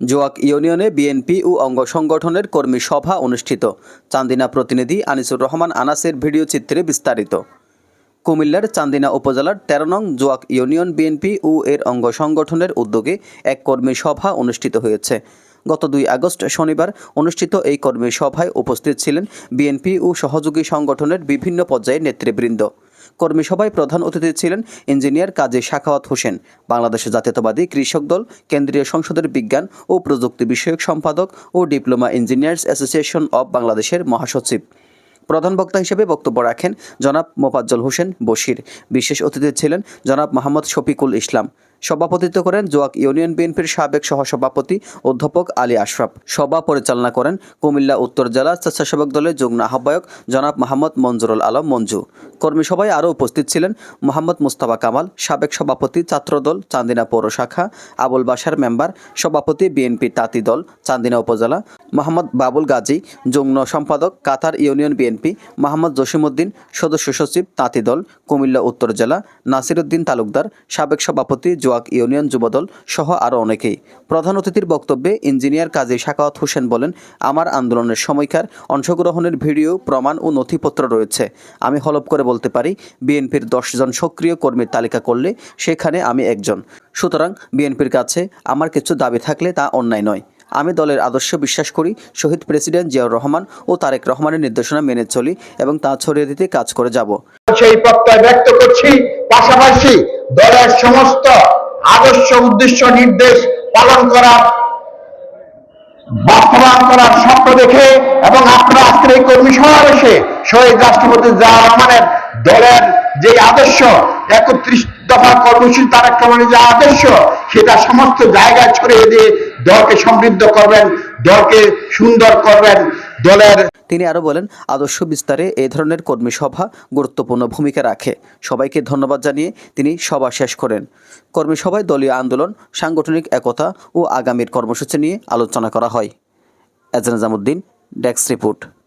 জোয়াক ইউনিয়নে বিএনপি ও অঙ্গ সংগঠনের কর্মী সভা অনুষ্ঠিত। চান্দিনা প্রতিনিধি আনিসুর রহমান আনাসের ভিডিও চিত্রে বিস্তারিত। কুমিল্লার চান্দিনা উপজেলার তেরো নং জোয়াক ইউনিয়ন বিএনপি ও এর অঙ্গ সংগঠনের উদ্যোগে এক কর্মী সভা অনুষ্ঠিত হয়েছে। গত দুই আগস্ট শনিবার অনুষ্ঠিত এই কর্মী সভায় উপস্থিত ছিলেন বিএনপি ও সহযোগী সংগঠনের বিভিন্ন পর্যায়ের নেতৃবৃন্দ। কর্মী সভায় প্রধান অতিথি ছিলেন ইঞ্জিনিয়ার কাজী শাখাওয়াত হোসেন। বাংলাদেশের জাতীয়তাবাদী কৃষক দল, কেন্দ্রীয় সংসদের বিজ্ঞান ও প্রযুক্তি বিষয়ক সম্পাদক ও ডিপ্লোমা ইঞ্জিনিয়ার্স অ্যাসোসিয়েশন অব বাংলাদেশের মহাসচিব। প্রধান বক্তা হিসেবে বক্তব্য রাখেন জনাব মোফাজ্জল হোসেন বশির। বিশেষ অতিথি ছিলেন জনাব মোহাম্মদ শফিকুল ইসলাম। সভাপতিত্ব করেন জোয়াক ইউনিয়ন বিএনপির সাবেক সহসভাপতি অধ্যাপক আলী আশরাফ। সভা পরিচালনা করেন কুমিল্লা উত্তর জেলা স্বেচ্ছাসেবক দলের যুগ্ম আহ্বায়ক জনাব মোহাম্মদ মঞ্জুরুল আলম মঞ্জু। কর্মী সভায় আরও উপস্থিত ছিলেন মোহাম্মদ মুস্তাফা কামাল, সাবেক সভাপতি ছাত্রদল চান্দিনা পৌর শাখা, আবুল বাসার মেম্বার, সভাপতি বিএনপি তাঁতি দল চান্দিনা উপজেলা, মোহাম্মদ বাবুল গাজী, যুগ্ম সম্পাদক Qatar union BNP, Mohammad Jasimuddin, সদস্য সচিব তাঁতি দল কুমিল্লা উত্তর জেলা নাসিরউদ্দিন তালুকদার, সাবেক সভাপতি জোয়াক ইউনিয়ন যুবদল সহ আরও অনেকেই। প্রধান অতিথির বক্তব্যে ইঞ্জিনিয়ার কাজী শাকাওয়াত হোসেন বলেন, আমার আন্দোলনের সময়কার অংশগ্রহণের ভিডিও, প্রমাণ ও নথিপত্র রয়েছে। আমি হলপ করে বলতে পারি, বিএনপির দশজন সক্রিয় কর্মীর তালিকা করলে সেখানে আমি একজন। সুতরাং বিএনপির কাছে আমার কিছু দাবি থাকলে তা অন্যায় নয়। আমি দলের আদর্শ বিশ্বাস করি, শহীদ প্রেসিডেন্ট জিয়াউর রহমান ও তারেক রহমানের নির্দেশনা মেনে চলি এবং তা ছড়িয়ে দিতে কাজ করে যাব। সেই প্রত্যয় ব্যক্ত করছি, পাশাপাশি দলের সমস্ত আদর্শ উদ্দেশ্য নির্দেশ পালন করার বাস্তবায়ন করার স্বপ্ন দেখে এবং আপনারা আজকের এই কর্মী সমাবেশে শহীদ রাষ্ট্রপতি জিয়া রহমানের দলের যে আদর্শ, একত্রিশ দফা কর্মসূচি, তারেক রহমানের যে আদর্শ, সেটা সমস্ত জায়গায় ছড়িয়ে দিয়ে দলকে সমৃদ্ধ করবেন, দলকে সুন্দর করবেন, দলের তিনি আরও বলেন, আদর্শ বিস্তারে এ ধরনের কর্মী সভা গুরুত্বপূর্ণ ভূমিকা রাখে। সবাইকে ধন্যবাদ জানিয়ে তিনি সভা শেষ করেন। কর্মী সভায় দলীয় আন্দোলন, সাংগঠনিক একতা ও আগামীর কর্মসূচি নিয়ে আলোচনা করা হয়। এজনাজামুদ্দিন নিজামুদ্দিন, ডেস্ক রিপোর্ট।